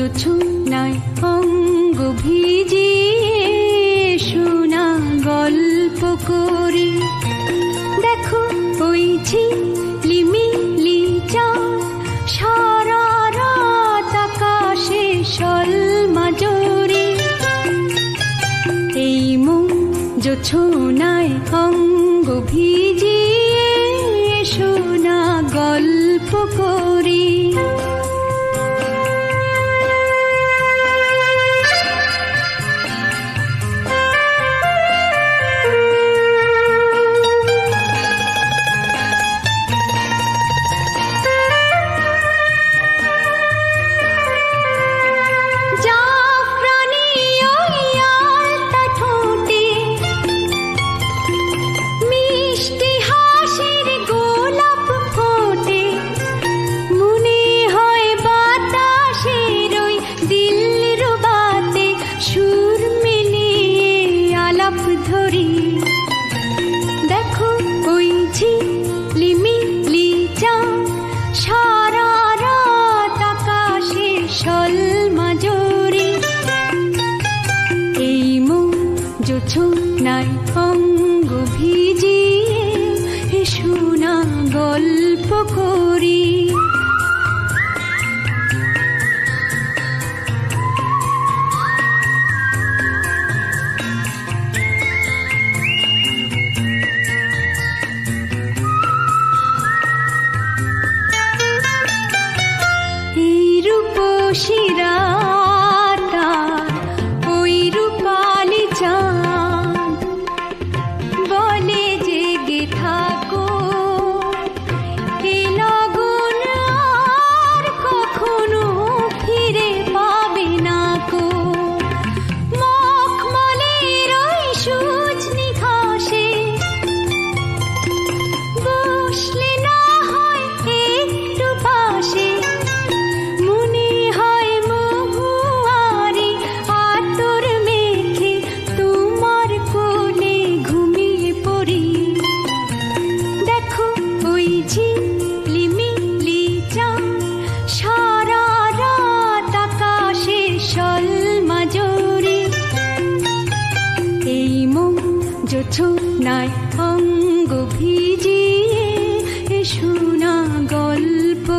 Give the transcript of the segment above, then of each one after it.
চোচনায় অঙ্গ ভিজিয়ে শোনা গল্প করি। দেখো ওই ঝিলিমিলি চাঁদ, সারা রাত আকাশে সল জোরে এই মন জোছনায় অঙ্গ ভিজিয়ে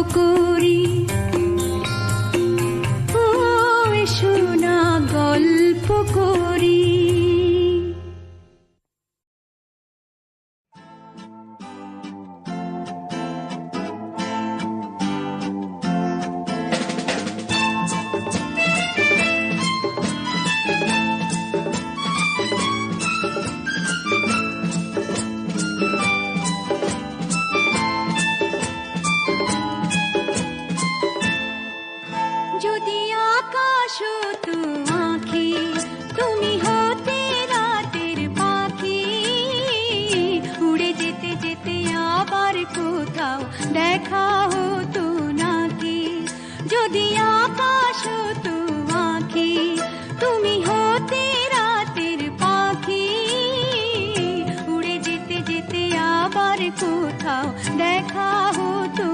cuckoo. कर उठाओ देखा हो तू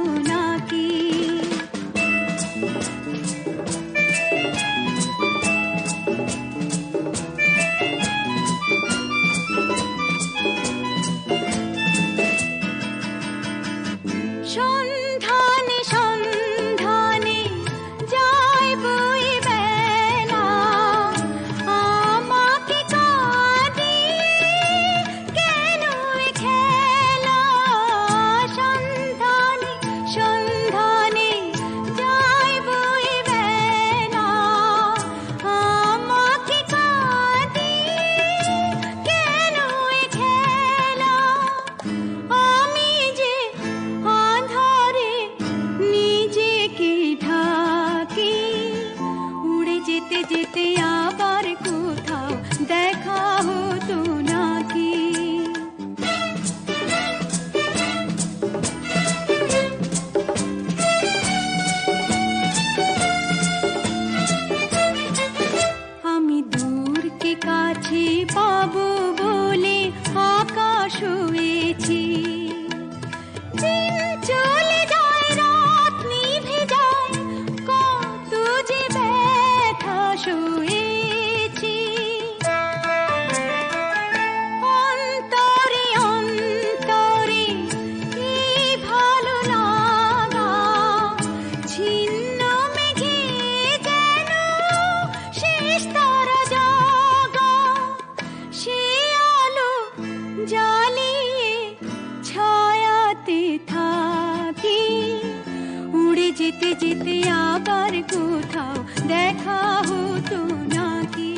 যেতে যেতে আবার কোথাও দেখা হতো নাকি?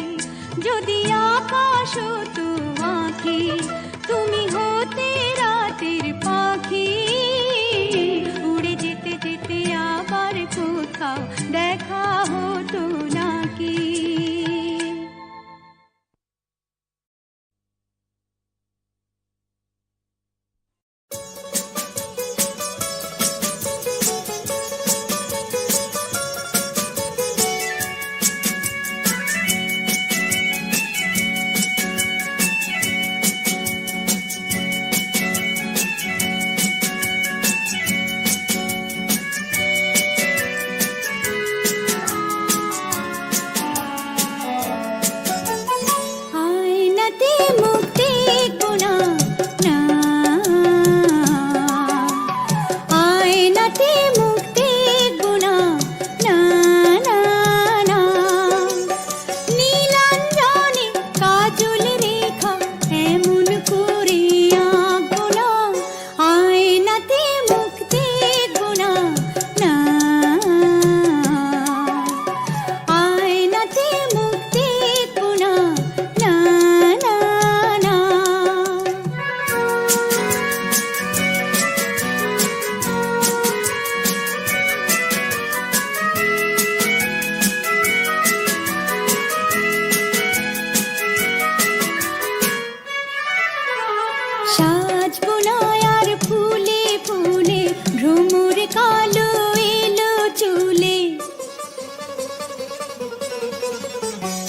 যদি আকাশ হতো আঁকি তুমি হতে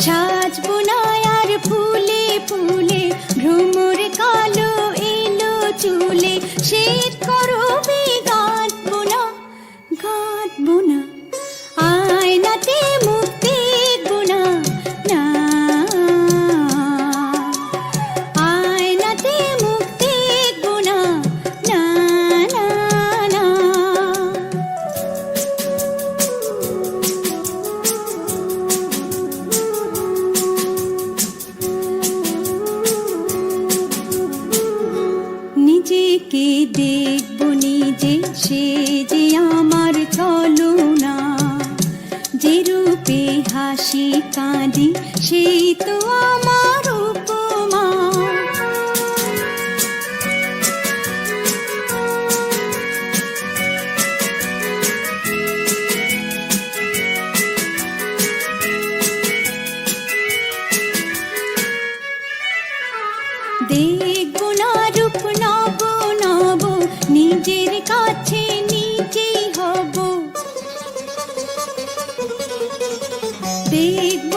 桥 সে Be.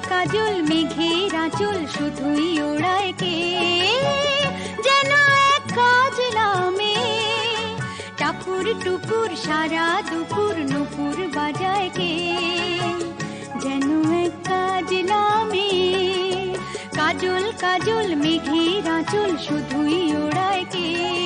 কাজল মেঘের আঁচল শুধুই ওড়ায় কে? যেন এক কাজলা মেয়ে টাপুর টুপুর, সারা দুপুর, নুপুর বাজায় কে? যেন এক কাজলা মেয়ে কাজল কাজল মেঘের আঁচল শুধুই ওড়ায় কে?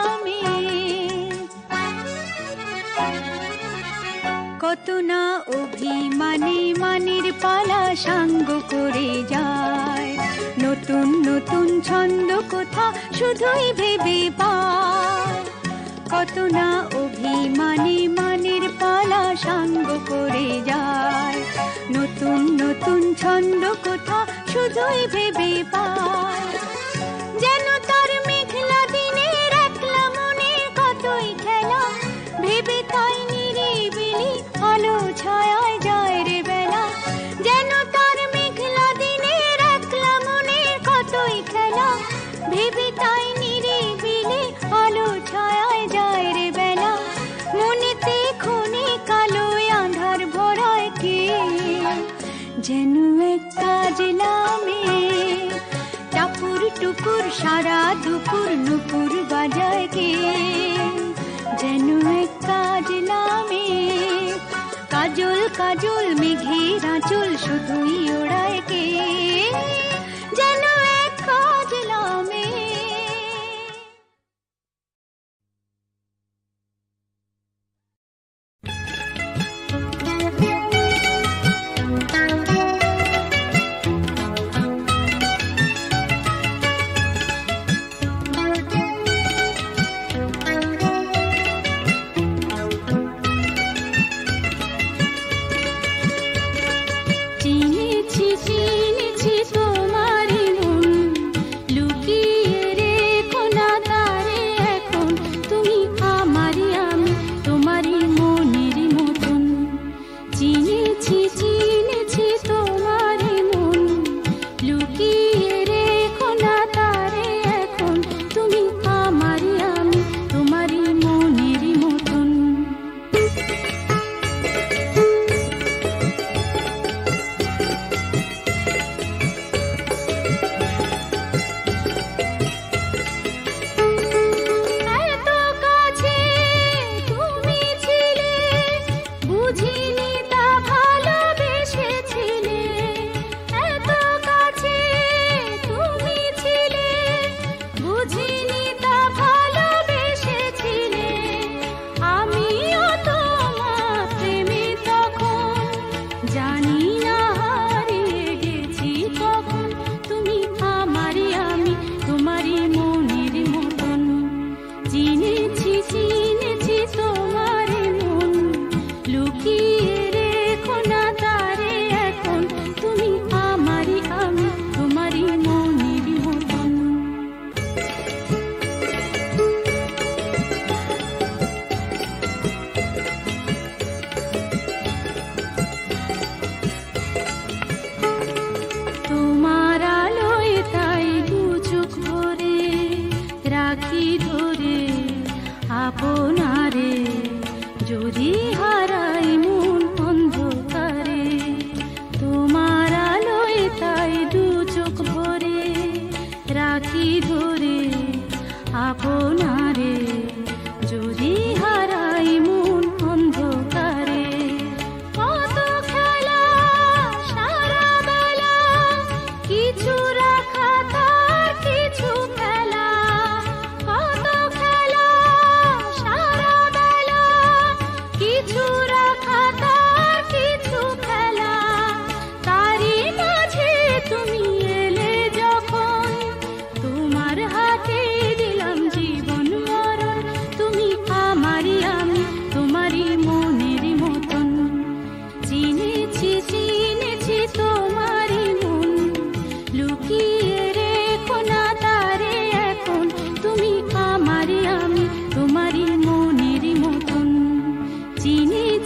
কত না অভিমানে মানের পালা সাঙ্গ করে যায়। নতুন নতুন ছন্দ কোথা শুধুই ভেবে পায়। কত না অভিমানে মানের পালা সাঙ্গ করে যায়। নতুন নতুন ছন্দ কোথা শুধুই ভেবে পায়। ভেবে তাই নিরিবিলি আলো ছায়ায় যায় রে বেলা। মনেতে খুনে কালো আধার ভরায় কে? যেন এক নামে। টাপুর টুপুর, সারা দুপুর, নুপুর বাজায় কে? যেন এক নামে। কাজল কাজল মেঘের আঁচল শুধুই ওড়ায়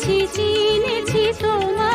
চিনেছি চিনেছি তোমার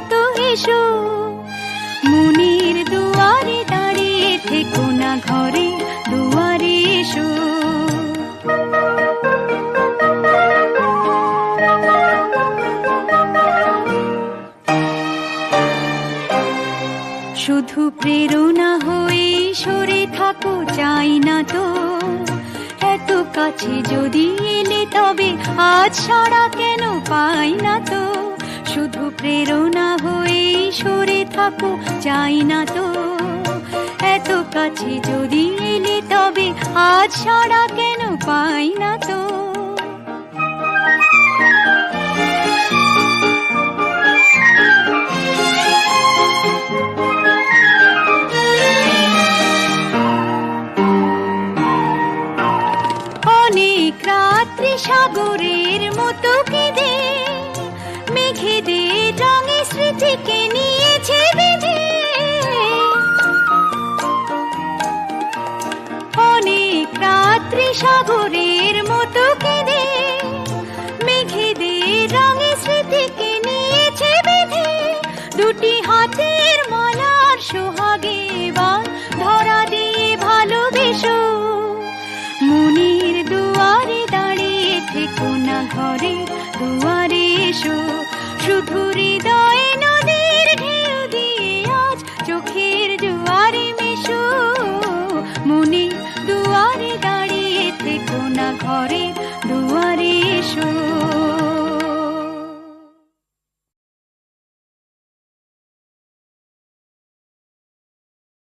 মতো এসো। মনির দুয়ারে দাঁড়িয়ে থেকো না ঘরে, দুয়ারে এসো। শুধু প্রেরণা হয়ে সরে থাকো, চাই না তো। এত কাছে যদি এলে তবে আজ সারা কেন পাই না তো? শুধু প্রেরণা হয়ে সরে থাকো, চাই না তো। এত কাছে যদি এলে তবে আজ সারা কেন পাই না তো? অনেক মতো কেঁদে, মেঘেদের রঙে স্মৃতিকে নিয়েছে বেঁধে। দুটি হাতের মালার সোহাগে বা ধরা দিয়ে ভালোবেসো। মনির দুয়ারে দাঁড়িয়ে থেকো না ঘরে, দুয়ারে এসো। শুধু হৃদয়ে ঘরে